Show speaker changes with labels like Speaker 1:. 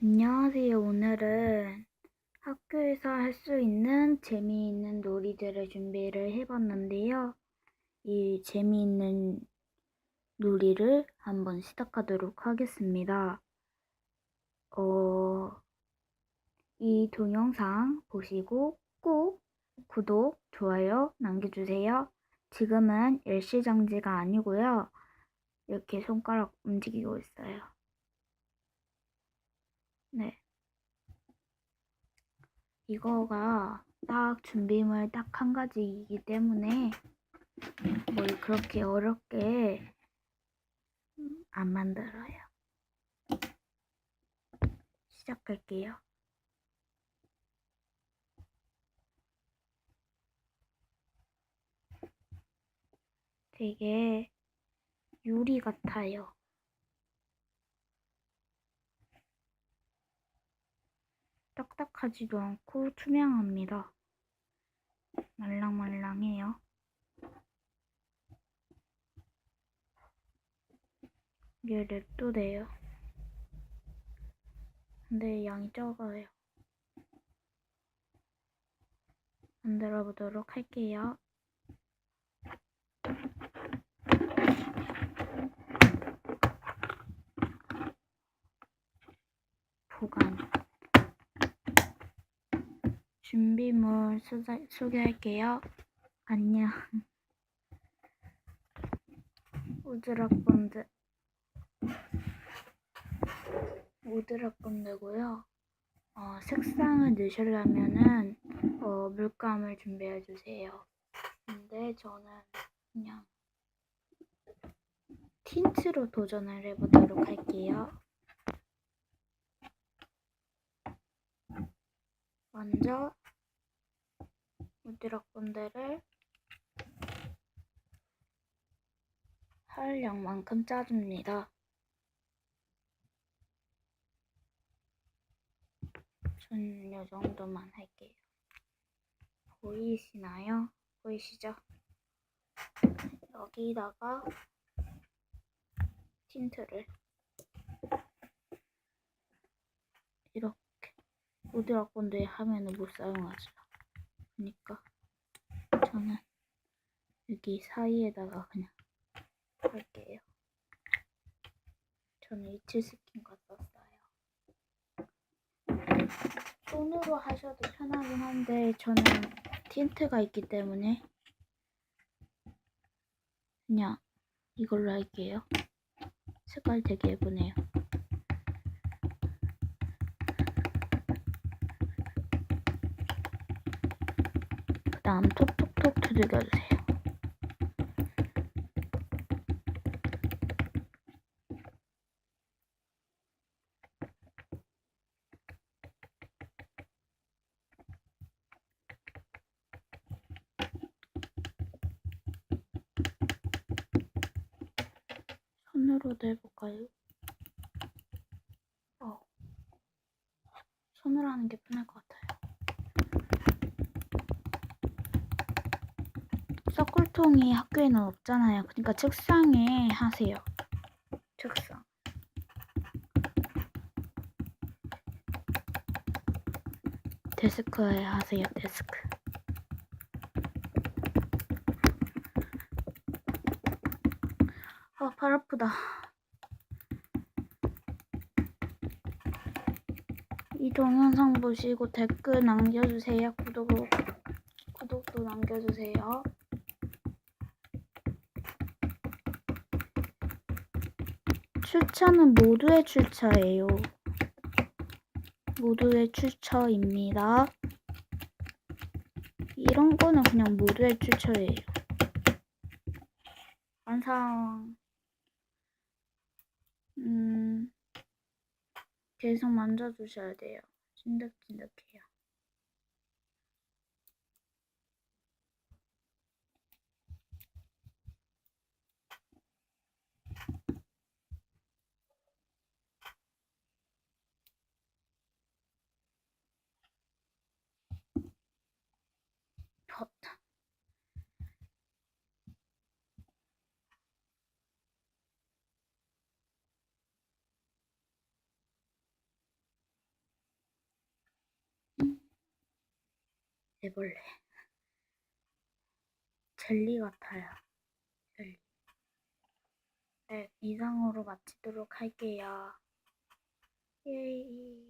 Speaker 1: 안녕하세요. 오늘은 학교에서 할 수 있는 재미있는 놀이들을 준비를 해봤는데요. 이 재미있는 놀이를 한번 시작하도록 하겠습니다. 어, 이 동영상 보시고 꼭 구독, 좋아요 남겨주세요. 지금은 일시정지가 아니고요. 이렇게 손가락 움직이고 있어요. 네. 이거가 딱 준비물 딱 한 가지이기 때문에 뭘 그렇게 어렵게 안 만들어요. 시작할게요. 되게 유리 같아요. 딱딱하지도 않고 투명합니다. 말랑말랑해요. 이게 랩도 돼요. 근데 양이 적어요. 만들어 보도록 할게요. 보관. 준비물 소개, 소개할게요. 안녕. 우드락 본드. 우드락 본드고요. 어, 색상을 넣으시려면은 어, 물감을 준비해 주세요. 근데 저는 그냥 틴트로 도전을 해보도록 할게요. 먼저 우드락 본드를 할 양만큼 짜줍니다. 전이 정도만 할게요. 보이시나요? 보이시죠? 여기다가 틴트를 이렇게 우드락 본드에 하면은 못 사용하죠. 그러니까 저는 여기 사이에다가 그냥 할게요. 저는 이츠 스킨과 썼어요. 손으로 하셔도 편하긴 한데 저는 틴트가 있기 때문에 그냥 이걸로 할게요. 색깔 되게 예쁘네요. 그 다음 톡톡톡 두들겨주세요. 손으로도 해볼까요? 어. 손으로 하는 게 편할 것 같아요. 서클통이 학교에는 없잖아요. 그러니까 책상에 하세요. 책상. 데스크에 하세요. 데스크. 아, 발 아프다. 이 동영상 보시고 댓글 남겨주세요. 구독, 구독도 남겨주세요. 출처는 모두의 출처예요. 모두의 출처입니다. 이런 거는 그냥 모두의 출처예요. 완성. 음, 계속 만져주셔야 돼요. 찐득찐득해요. 덥다. 애벌레. 젤리 같아요. 젤리. 네, 이상으로 마치도록 할게요. 예이.